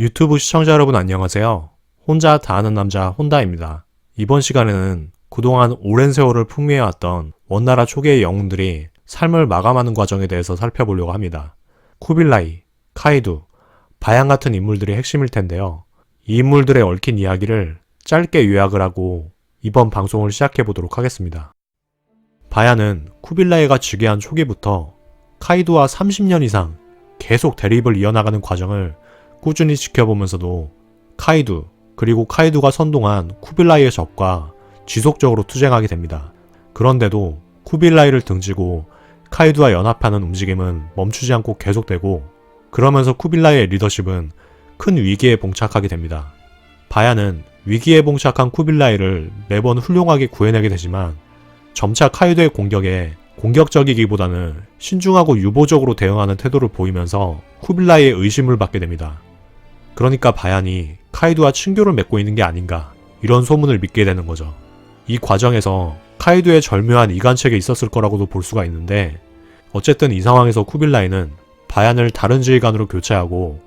유튜브 시청자 여러분 안녕하세요. 혼자 다 아는 남자 혼다입니다. 이번 시간에는 그동안 오랜 세월을 풍미해왔던 원나라 초기의 영웅들이 삶을 마감하는 과정에 대해서 살펴보려고 합니다. 쿠빌라이, 카이두, 바양 같은 인물들이 핵심일 텐데요. 이 인물들의 얽힌 이야기를 짧게 요약을 하고 이번 방송을 시작해 보도록 하겠습니다. 바야는 쿠빌라이가 즉위한 초기부터 카이두와 30년 이상 계속 대립을 이어나가는 과정을 꾸준히 지켜보면서도 카이두 그리고 카이두가 선동한 쿠빌라이의 적과 지속적으로 투쟁하게 됩니다. 그런데도 쿠빌라이를 등지고 카이두와 연합하는 움직임은 멈추지 않고 계속되고 그러면서 쿠빌라이의 리더십은 큰 위기에 봉착하게 됩니다. 바야는 위기에 봉착한 쿠빌라이를 매번 훌륭하게 구해내게 되지만 점차 카이두의 공격에 공격적이기보다는 신중하고 유보적으로 대응하는 태도를 보이면서 쿠빌라이의 의심을 받게 됩니다. 그러니까 바얀이 카이두와 친교를 맺고 있는 게 아닌가 이런 소문을 믿게 되는 거죠. 이 과정에서 카이두의 절묘한 이간책이 있었을 거라고도 볼 수가 있는데 어쨌든 이 상황에서 쿠빌라이는 바얀을 다른 지휘관으로 교체하고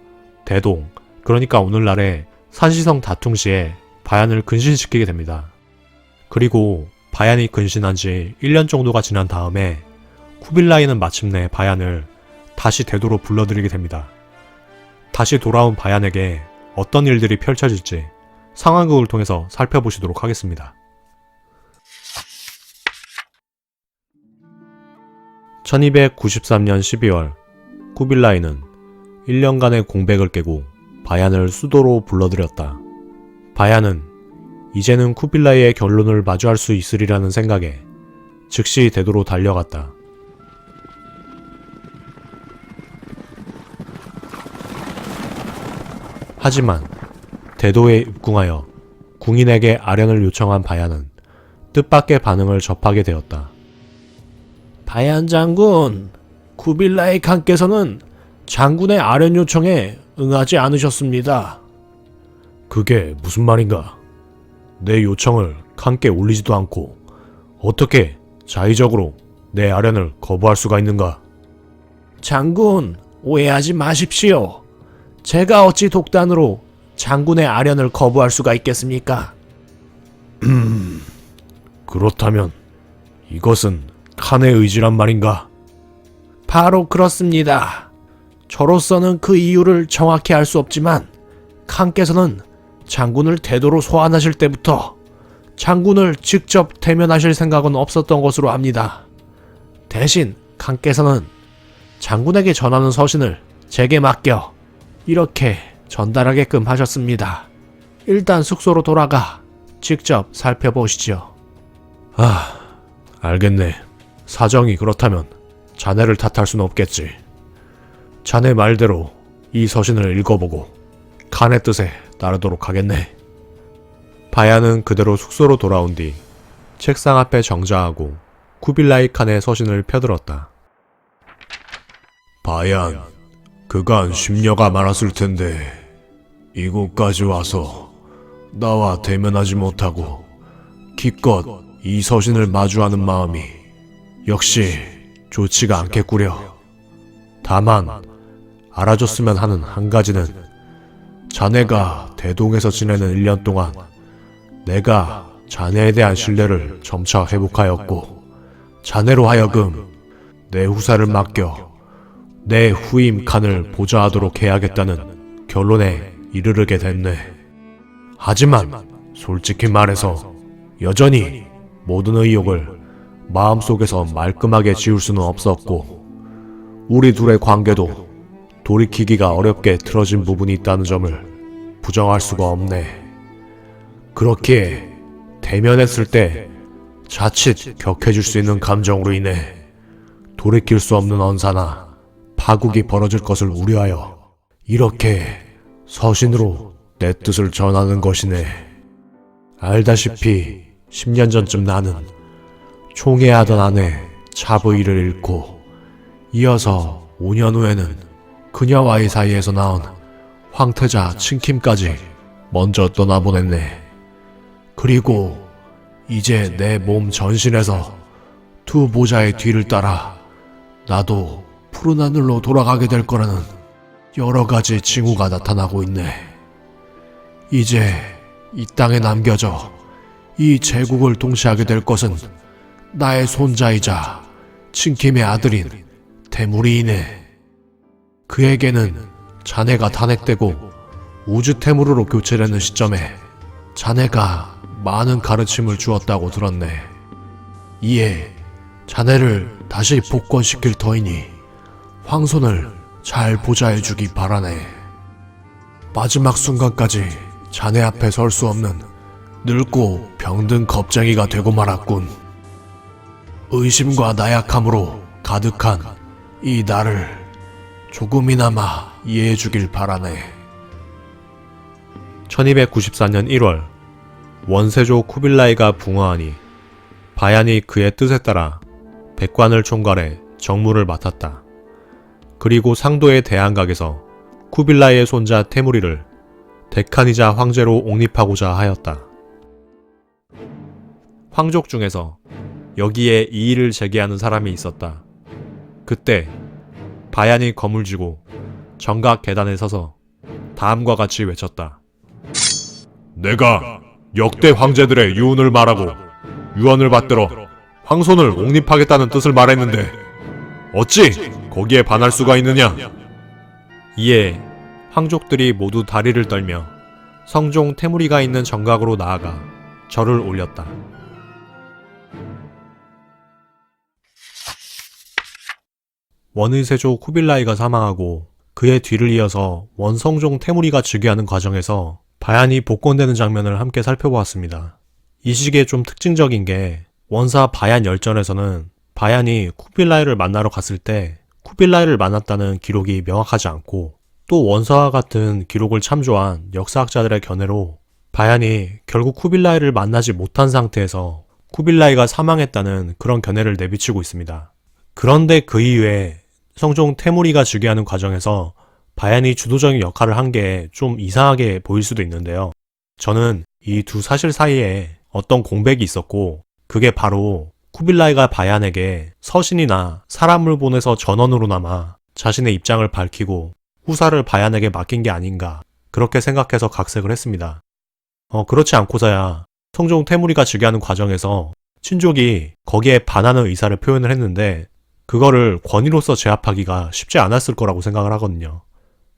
대동 그러니까 오늘날의 산시성 다퉁 시에 바얀을 근신시키게 됩니다. 그리고 바얀이 근신한 지 1년 정도가 지난 다음에 쿠빌라이는 마침내 바얀을 다시 대도로 불러들이게 됩니다. 다시 돌아온 바얀에게 어떤 일들이 펼쳐질지 상황극을 통해서 살펴보시도록 하겠습니다. 1293년 12월 쿠빌라이는 1년간의 공백을 깨고 바얀을 수도로 불러들였다. 바얀은 이제는 쿠빌라이의 결론을 마주할 수 있으리라는 생각에 즉시 대도로 달려갔다. 하지만 대도에 입궁하여 궁인에게 아련을 요청한 바얀은 뜻밖의 반응을 접하게 되었다. 바얀 장군, 쿠빌라이 칸께서는 장군의 아련 요청에 응하지 않으셨습니다. 그게 무슨 말인가? 내 요청을 칸께 올리지도 않고 어떻게 자의적으로 내 아련을 거부할 수가 있는가? 장군, 오해하지 마십시오. 제가 어찌 독단으로 장군의 아련을 거부할 수가 있겠습니까? 음, 그렇다면 이것은 칸의 의지란 말인가? 바로 그렇습니다. 저로서는 그 이유를 정확히 알 수 없지만 칸께서는 장군을 대도로 소환하실 때부터 장군을 직접 대면하실 생각은 없었던 것으로 압니다. 대신 칸께서는 장군에게 전하는 서신을 제게 맡겨 이렇게 전달하게끔 하셨습니다. 일단 숙소로 돌아가 직접 살펴보시죠. 아, 알겠네. 사정이 그렇다면 자네를 탓할 수는 없겠지. 자네 말대로 이 서신을 읽어보고 칸의 뜻에 따르도록 하겠네. 바야는 그대로 숙소로 돌아온 뒤 책상 앞에 정자하고 쿠빌라이 칸의 서신을 펴들었다. 바얀, 그간 심려가 많았을 텐데 이곳까지 와서 나와 대면하지 못하고 기껏 이 서신을 마주하는 마음이 역시 좋지가 않겠구려. 다만 알아줬으면 하는 한 가지는 자네가 대동에서 지내는 1년 동안 내가 자네에 대한 신뢰를 점차 회복하였고 자네로 하여금 내 후사를 맡겨 내 후임 칸을 보좌하도록 해야겠다는 결론에 이르르게 됐네. 하지만 솔직히 말해서 여전히 모든 의욕을 마음속에서 말끔하게 지울 수는 없었고 우리 둘의 관계도 돌이키기가 어렵게 틀어진 부분이 있다는 점을 부정할 수가 없네. 그렇기에 대면했을 때 자칫 격해질 수 있는 감정으로 인해 돌이킬 수 없는 언사나 파국이 벌어질 것을 우려하여 이렇게 서신으로 내 뜻을 전하는 것이네. 알다시피 10년 전쯤 나는 총애하던 아내 차브이를 잃고 이어서 5년 후에는 그녀와의 사이에서 나온 황태자 칭킴까지 먼저 떠나보냈네. 그리고 이제 내 몸 전신에서 두 보자의 뒤를 따라 나도 푸른 하늘로 돌아가게 될 거라는 여러 가지 징후가 나타나고 있네. 이제 이 땅에 남겨져 이 제국을 통치하게 될 것은 나의 손자이자 친킴의 아들인 태무리이네. 그에게는 자네가 탄핵되고 우주 태무르로 교체되는 시점에 자네가 많은 가르침을 주었다고 들었네. 이에 자네를 다시 복권시킬 터이니 황손을 잘 보좌해주기 바라네. 마지막 순간까지 자네 앞에 설 수 없는 늙고 병든 겁쟁이가 되고 말았군. 의심과 나약함으로 가득한 이 나를 조금이나마 이해해주길 바라네. 1294년 1월 원세조 쿠빌라이가 붕어하니 바얀이 그의 뜻에 따라 백관을 총괄해 정무를 맡았다. 그리고 상도의 대안각에서 쿠빌라이의 손자 테무리를 데칸이자 황제로 옹립하고자 하였다. 황족 중에서 여기에 이의를 제기하는 사람이 있었다. 그때 바얀이 검을 쥐고 정각 계단에 서서 다음과 같이 외쳤다. 내가 역대 황제들의 유언을 말하고 유언을 받들어 황손을 옹립하겠다는 뜻을 말했는데 어찌 거기에 반할 수가 있느냐? 이에 황족들이 모두 다리를 떨며 성종 태무리가 있는 정각으로 나아가 절을 올렸다. 원의세조 쿠빌라이가 사망하고 그의 뒤를 이어서 원성종 태무리가 즉위하는 과정에서 바얀이 복권되는 장면을 함께 살펴보았습니다. 이 시기에 좀 특징적인 게 원사 바얀 열전에서는 바얀이 쿠빌라이를 만나러 갔을 때 쿠빌라이를 만났다는 기록이 명확하지 않고 또 원사와 같은 기록을 참조한 역사학자들의 견해로 바얀이 결국 쿠빌라이를 만나지 못한 상태에서 쿠빌라이가 사망했다는 그런 견해를 내비치고 있습니다. 그런데 그 이후에 성종 태무리가 즉위하는 과정에서 바얀이 주도적인 역할을 한 게 좀 이상하게 보일 수도 있는데요. 저는 이 두 사실 사이에 어떤 공백이 있었고 그게 바로 쿠빌라이가 바얀에게 서신이나 사람을 보내서 전원으로나마 자신의 입장을 밝히고 후사를 바얀에게 맡긴 게 아닌가 그렇게 생각해서 각색을 했습니다. 어, 그렇지 않고서야 성종 태무리가 즉위하는 과정에서 친족이 거기에 반하는 의사를 표현을 했는데 그거를 권위로서 제압하기가 쉽지 않았을 거라고 생각을 하거든요.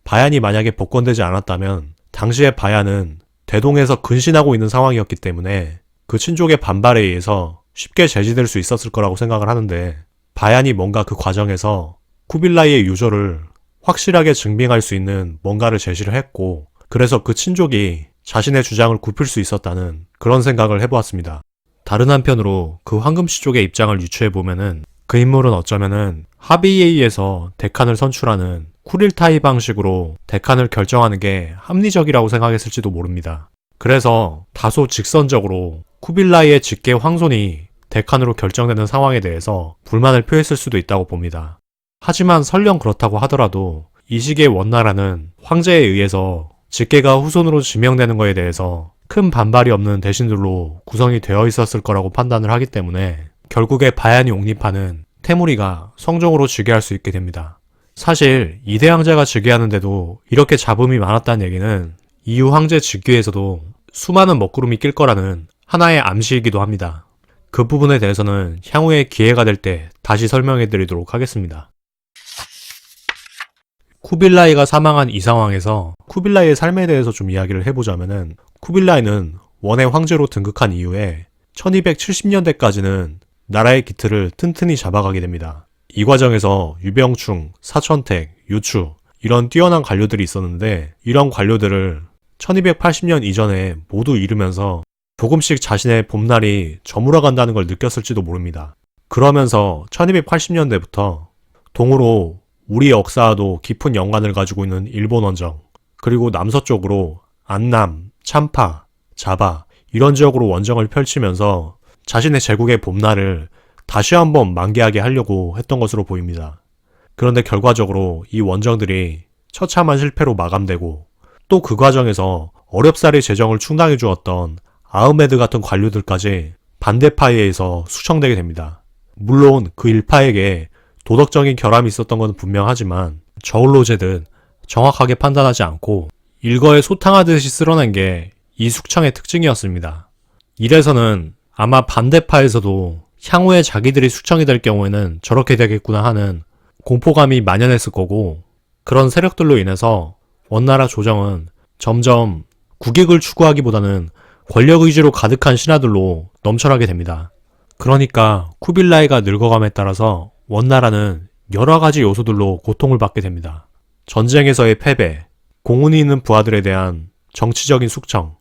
바얀이 만약에 복권되지 않았다면 당시의 바얀은 대동에서 근신하고 있는 상황이었기 때문에 그 친족의 반발에 의해서 쉽게 제지될 수 있었을 거라고 생각을 하는데 바얀이 뭔가 그 과정에서 쿠빌라이의 유저를 확실하게 증빙할 수 있는 뭔가를 제시를 했고 그래서 그 친족이 자신의 주장을 굽힐 수 있었다는 그런 생각을 해보았습니다. 다른 한편으로 그 황금씨족의 입장을 유추해 보면은 그 인물은 어쩌면은 합의에 의해서 데칸을 선출하는 쿠릴타이 방식으로 데칸을 결정하는 게 합리적이라고 생각했을지도 모릅니다. 그래서 다소 직선적으로 쿠빌라이의 직계 황손이 데칸으로 결정되는 상황에 대해서 불만을 표했을 수도 있다고 봅니다. 하지만 설령 그렇다고 하더라도 이 시기의 원나라는 황제에 의해서 직계가 후손으로 지명되는 것에 대해서 큰 반발이 없는 대신들로 구성이 되어 있었을 거라고 판단을 하기 때문에 결국에 바얀이 옹립하는 태무리가 성종으로 즉위할 수 있게 됩니다. 사실 이대 황제가 즉위하는데도 이렇게 잡음이 많았다는 얘기는 이후 황제 즉위에서도 수많은 먹구름이 낄 거라는 하나의 암시이기도 합니다. 그 부분에 대해서는 향후에 기회가 될 때 다시 설명해 드리도록 하겠습니다. 쿠빌라이가 사망한 이 상황에서 쿠빌라이의 삶에 대해서 좀 이야기를 해보자면은 쿠빌라이는 원의 황제로 등극한 이후에 1270년대까지는 나라의 기틀을 튼튼히 잡아가게 됩니다. 이 과정에서 유병충, 사천택, 유추 이런 뛰어난 관료들이 있었는데 이런 관료들을 1280년 이전에 모두 잃으면서 조금씩 자신의 봄날이 저물어 간다는 걸 느꼈을지도 모릅니다. 그러면서 1280년대부터 동으로 우리 역사와도 깊은 연관을 가지고 있는 일본 원정, 그리고 남서쪽으로 안남, 참파, 자바 이런 지역으로 원정을 펼치면서 자신의 제국의 봄날을 다시 한번 만개하게 하려고 했던 것으로 보입니다. 그런데 결과적으로 이 원정들이 처참한 실패로 마감되고 또 그 과정에서 어렵사리 재정을 충당해 주었던 아흐메드 같은 관료들까지 반대파에 의해서 수청되게 됩니다. 물론 그 일파에게 도덕적인 결함이 있었던 것은 분명하지만 저울로 재듯 정확하게 판단하지 않고 일거에 소탕하듯이 쓸어낸 게 이 숙청의 특징이었습니다. 이래서는 아마 반대파에서도 향후에 자기들이 숙청이 될 경우에는 저렇게 되겠구나 하는 공포감이 만연했을 거고 그런 세력들로 인해서 원나라 조정은 점점 국익을 추구하기보다는 권력 의지로 가득한 신하들로 넘쳐나게 됩니다. 그러니까 쿠빌라이가 늙어감에 따라서 원나라는 여러 가지 요소들로 고통을 받게 됩니다. 전쟁에서의 패배, 공운이 있는 부하들에 대한 정치적인 숙청,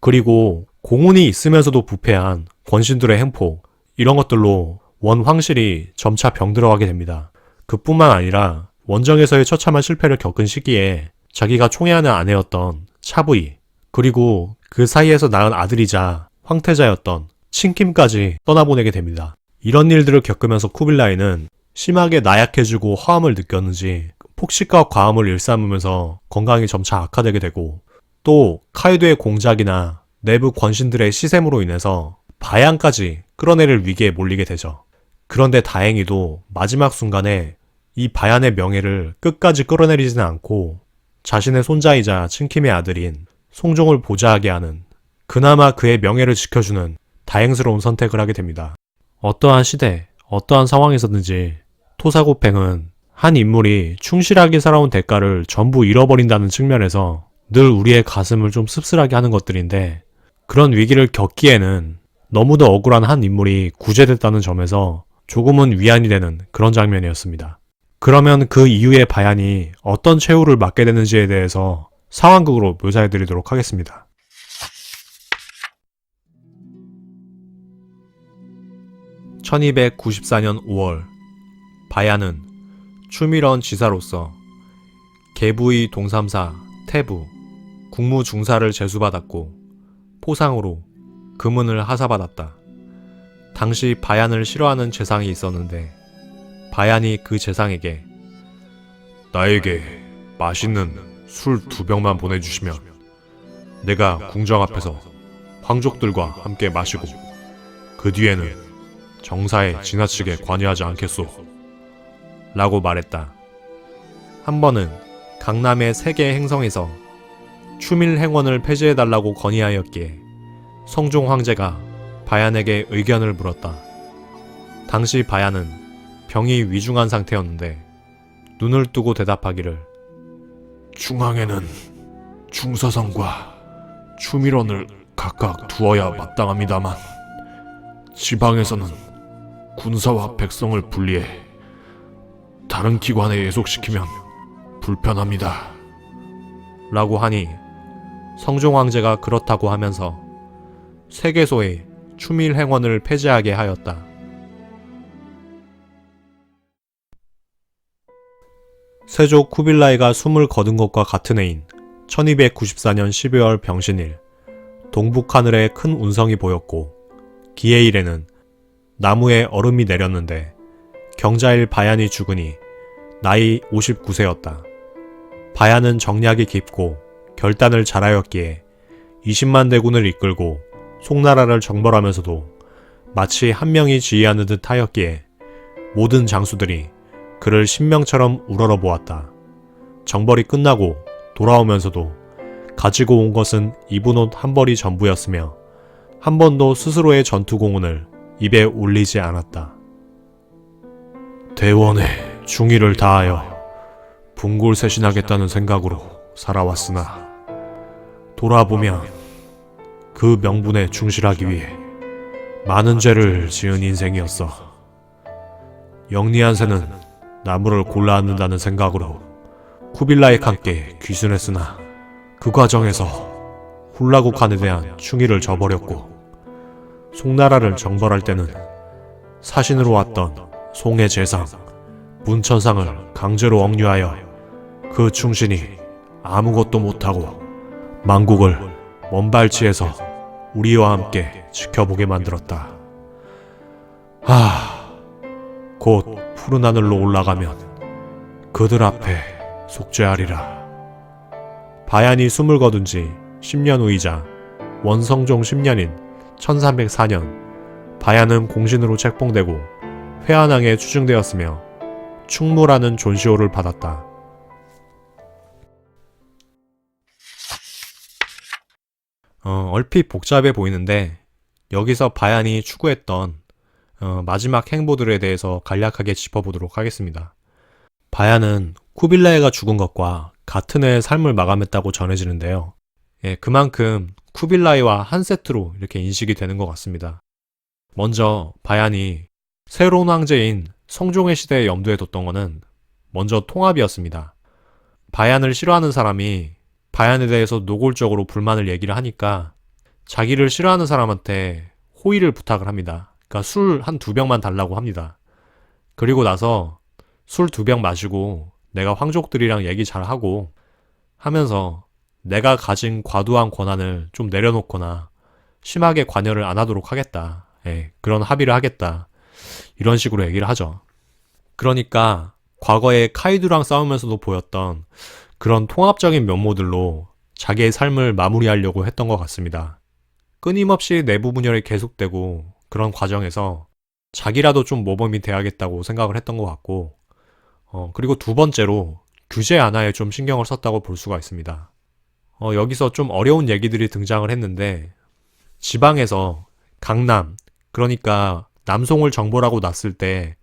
그리고 공운이 있으면서도 부패한 권신들의 행포, 이런 것들로 원 황실이 점차 병들어가게 됩니다. 그뿐만 아니라 원정에서의 처참한 실패를 겪은 시기에 자기가 총애하는 아내였던 차부이, 그리고 그 사이에서 낳은 아들이자 황태자였던 친킴까지 떠나보내게 됩니다. 이런 일들을 겪으면서 쿠빌라이는 심하게 나약해지고 허함을 느꼈는지 폭식과 과음을 일삼으면서 건강이 점차 악화되게 되고 또 카이도의 공작이나 내부 권신들의 시샘으로 인해서 바양까지 끌어내릴 위기에 몰리게 되죠. 그런데 다행히도 마지막 순간에 이 바얀의 명예를 끝까지 끌어내리지는 않고 자신의 손자이자 친킴의 아들인 송종을 보좌하게 하는 그나마 그의 명예를 지켜주는 다행스러운 선택을 하게 됩니다. 어떠한 시대, 어떠한 상황에서든지 토사구팽은 한 인물이 충실하게 살아온 대가를 전부 잃어버린다는 측면에서 늘 우리의 가슴을 좀 씁쓸하게 하는 것들인데 그런 위기를 겪기에는 너무도 억울한 한 인물이 구제됐다는 점에서 조금은 위안이 되는 그런 장면이었습니다. 그러면 그 이후의 바얀이 어떤 최후를 맞게 되는지에 대해서 상황극으로 묘사해 드리도록 하겠습니다. (1294년 5월) 바야는 추밀원 지사로서 계부의 동삼사 태부 국무중사를 제수받았고 포상으로 금은을 하사받았다. 당시 바얀을 싫어하는 재상이 있었는데 바얀이 그 재상에게 나에게 맛있는 술 두 병만 보내주시면 내가 궁정 앞에서 황족들과 함께 마시고 그 뒤에는 정사에 지나치게 관여하지 않겠소. 라고 말했다. 한 번은 강남의 세 개 행성에서 추밀 행원을 폐지해달라고 건의하였기에 성종 황제가 바얀에게 의견을 물었다. 당시 바얀은 병이 위중한 상태였는데 눈을 뜨고 대답하기를 중앙에는 중서성과 추밀원을 각각 두어야 마땅합니다만 지방에서는 군사와 백성을 분리해 다른 기관에 예속시키면 불편합니다. 라고 하니 성종 황제가 그렇다고 하면서 세계소의 추밀 행원을 폐지하게 하였다. 세조 쿠빌라이가 숨을 거둔 것과 같은 해인 1294년 12월 병신일 동북 하늘에 큰 운성이 보였고 기해일에는 나무에 얼음이 내렸는데 경자일 바얀이 죽으니 나이 59세였다. 바얀은 정략이 깊고 결단을 잘하였기에 20만 대군을 이끌고 송나라를 정벌하면서도 마치 한 명이 지휘하는 듯 하였기에 모든 장수들이 그를 신명처럼 우러러 보았다. 정벌이 끝나고 돌아오면서도 가지고 온 것은 입은 옷 한 벌이 전부였으며 한 번도 스스로의 전투 공훈을 입에 올리지 않았다. 대원의 중의를 다하여 분골쇄신하겠다는 생각으로 살아왔으나 돌아보면 그 명분에 충실하기 위해 많은 죄를 지은 인생이었어. 영리한 새는 나무를 골라 앉는다는 생각으로 쿠빌라이 칸께 귀순했으나 그 과정에서 훌라국한에 대한 충의를 저버렸고 송나라를 정벌할 때는 사신으로 왔던 송의 재상 문천상을 강제로 억류하여 그 충신이 아무것도 못하고 망국을 먼발치에서 우리와 함께 지켜보게 만들었다. 하, 곧 푸른 하늘로 올라가면 그들 앞에 속죄하리라. 바얀이 숨을 거둔 지 10년 후이자 원성종 10년인 1304년 바야는 공신으로 책봉되고 회한왕에 추중되었으며 충무라는 존시호를 받았다. 어, 얼핏 복잡해 보이는데 여기서 바야이 추구했던 어, 마지막 행보들에 대해서 간략하게 짚어보도록 하겠습니다. 바얀은 쿠빌라이가 죽은 것과 같은 해의 삶을 마감했다고 전해지는데요. 예, 그만큼 쿠빌라이와 한 세트로 이렇게 인식이 되는 것 같습니다. 먼저 바얀이 새로운 황제인 성종의 시대에 염두에 뒀던 것은 먼저 통합이었습니다. 바얀을 싫어하는 사람이 바얀에 대해서 노골적으로 불만을 얘기를 하니까 자기를 싫어하는 사람한테 호의를 부탁을 합니다. 그러니까 술 한 두 병만 달라고 합니다. 그리고 나서 술 두 병 마시고 내가 황족들이랑 얘기 잘 하고 하면서 내가 가진 과도한 권한을 좀 내려놓거나 심하게 관여를 안 하도록 하겠다. 예, 그런 합의를 하겠다. 이런 식으로 얘기를 하죠. 그러니까 과거에 카이두랑 싸우면서도 보였던 그런 통합적인 면모들로 자기의 삶을 마무리하려고 했던 것 같습니다. 끊임없이 내부 분열이 계속되고 그런 과정에서 자기라도 좀 모범이 돼야겠다고 생각을 했던 것 같고, 어, 그리고 두 번째로 규제 완화에 좀 신경을 썼다고 볼 수가 있습니다. 어, 여기서 좀 어려운 얘기들이 등장을 했는데, 지방에서 강남, 그러니까 남송을 정보라고 놨을 때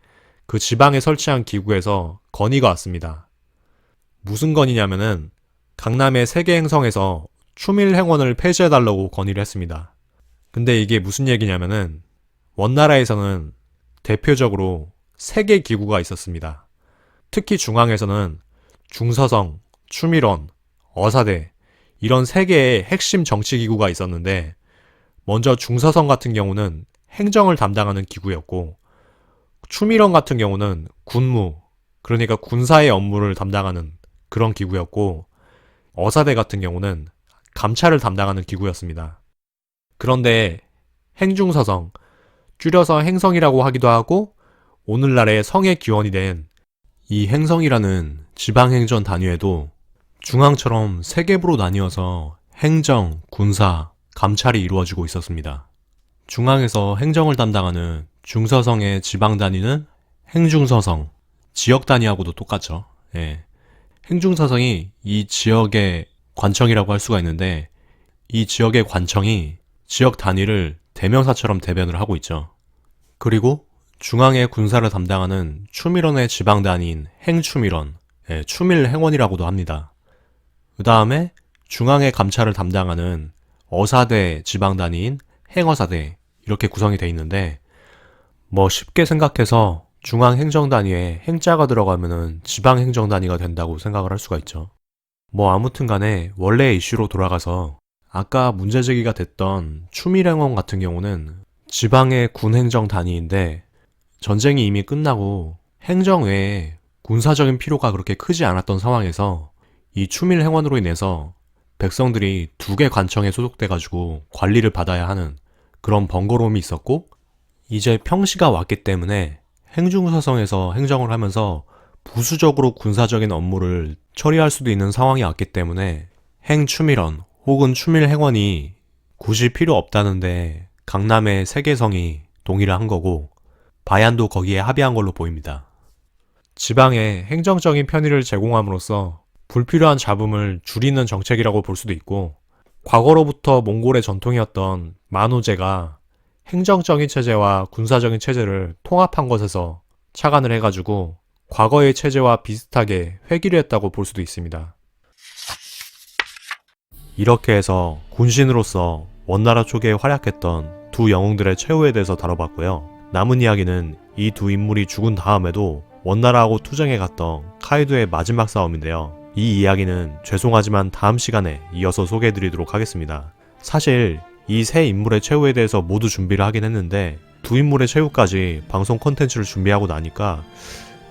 그 지방에 설치한 기구에서 건의가 왔습니다. 무슨 건의냐면은 강남의 세계 행성에서 추밀 행원을 폐지해달라고 건의를 했습니다. 근데 이게 무슨 얘기냐면은 원나라에서는 대표적으로 세 개 기구가 있었습니다. 특히 중앙에서는 중서성, 추밀원, 어사대 이런 세 개의 핵심 정치 기구가 있었는데 먼저 중서성 같은 경우는 행정을 담당하는 기구였고 추밀원 같은 경우는 군무 그러니까 군사의 업무를 담당하는 그런 기구였고 어사대 같은 경우는 감찰을 담당하는 기구였습니다. 그런데 행중서성, 줄여서 행성이라고 하기도 하고 오늘날의 성의 기원이 된 이 행성이라는 지방행전 단위에도 중앙처럼 세 갭으로 나뉘어서 행정, 군사, 감찰이 이루어지고 있었습니다. 중앙에서 행정을 담당하는 중서성의 지방 단위는 행중서성, 지역 단위하고도 똑같죠. 예. 행중서성이 이 지역의 관청이라고 할 수가 있는데 이 지역의 관청이 지역 단위를 대명사처럼 대변을 하고 있죠. 그리고 중앙의 군사를 담당하는 추밀원의 지방 단위인 행추밀원, 예, 추밀 행원이라고도 합니다. 그 다음에 중앙의 감찰을 담당하는 어사대 지방 단위인 행어사대 이렇게 구성이 돼 있는데 뭐 쉽게 생각해서 중앙 행정 단위에 행자가 들어가면은 지방 행정 단위가 된다고 생각을 할 수가 있죠. 뭐 아무튼 간에 원래 이슈로 돌아가서 아까 문제 제기가 됐던 추밀행원 같은 경우는 지방의 군 행정 단위인데 전쟁이 이미 끝나고 행정 외에 군사적인 필요가 그렇게 크지 않았던 상황에서 이 추밀 행원으로 인해서 백성들이 두 개 관청에 소속돼 가지고 관리를 받아야 하는 그런 번거로움이 있었고 이제 평시가 왔기 때문에 행중서성에서 행정을 하면서 부수적으로 군사적인 업무를 처리할 수도 있는 상황이 왔기 때문에 행추밀원 혹은 추밀 행원이 굳이 필요 없다는데 강남의 세계성이 동의를 한 거고 바얀도 거기에 합의한 걸로 보입니다. 지방에 행정적인 편의를 제공함으로써 불필요한 잡음을 줄이는 정책이라고 볼 수도 있고 과거로부터 몽골의 전통이었던 만우제가 행정적인 체제와 군사적인 체제를 통합한 것에서 착안을 해가지고 과거의 체제와 비슷하게 회귀를 했다고 볼 수도 있습니다. 이렇게 해서 군신으로서 원나라 쪽에 활약했던 두 영웅들의 최후에 대해서 다뤄봤고요. 남은 이야기는 이 두 인물이 죽은 다음에도 원나라하고 투쟁해 갔던 카이도의 마지막 싸움인데요. 이 이야기는 죄송하지만 다음 시간에 이어서 소개해드리도록 하겠습니다. 사실 이 세 인물의 최후에 대해서 모두 준비를 하긴 했는데 두 인물의 최후까지 방송 컨텐츠를 준비하고 나니까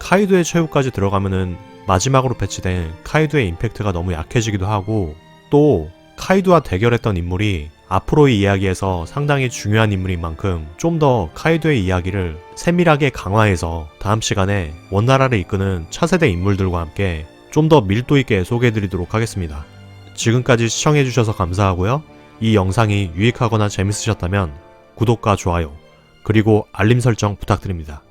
카이도의 최후까지 들어가면은 마지막으로 배치된 카이도의 임팩트가 너무 약해지기도 하고 또 카이도와 대결했던 인물이 앞으로의 이야기에서 상당히 중요한 인물인 만큼 좀 더 카이도의 이야기를 세밀하게 강화해서 다음 시간에 원나라를 이끄는 차세대 인물들과 함께 좀 더 밀도 있게 소개해드리도록 하겠습니다. 지금까지 시청해주셔서 감사하고요. 이 영상이 유익하거나 재밌으셨다면 구독과 좋아요, 그리고 알림 설정 부탁드립니다.